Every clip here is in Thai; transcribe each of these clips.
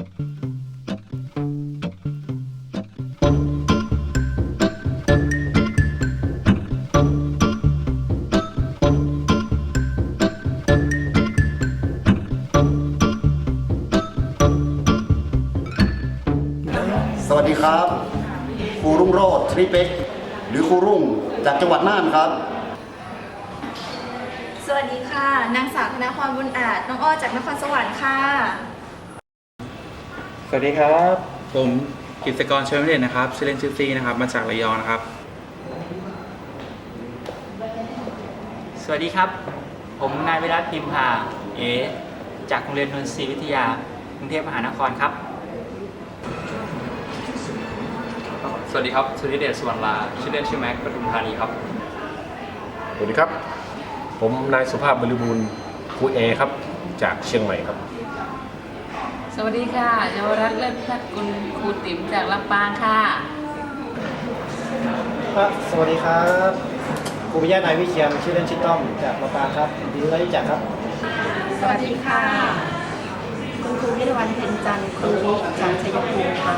สวัสดีครับครูรุ่งโรจน์ทริเป็กหรือครูรุ่งจากจังหวัดน่านครับ สวัสดีค่ะ นางสาวธนพรบุญอาจ น้องอ้อจากนครสวรรค์ค่ะ สวัสดีครับ ผมกิตกรเชิญวิเดชนะครับชื่อเล่นชื่อซีนะครับ มาจากระยองนะครับ สวัสดีครับ ผมนายวิรัตพิมพาเอจากโรงเรียนนนทรีวิทยากรุงเทพมหานครครับ สวัสดีครับสุนิเดชสุวรรณลาชื่อเล่นชื่อแม็กปทุมธานีครับ สวัสดีครับ ผมนายสุภาพบริบูรณ์ครูเอครับ จากเชียงใหม่ครับ สวัสดีค่ะเยาวรัตน์เลิศพัฒน์กุลครูติ๋มจากลำปางค่ะ ครับสวัสดีครับครูปิยะนายวิเชียนชื่อเล่นชื่อต้อมจากลำปางครับยินดีที่ได้รู้จักครับ สวัสดีค่ะ คุณครูพิรวันเพ็ญจันทร์ครูนิจากชัยภูมิค่ะ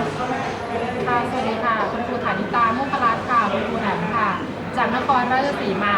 ค่ะ สวัสดีค่ะ คุณครูฐานิตามุขรัตน์ค่ะ คุณครูแหนมค่ะ จากนครราชสีมา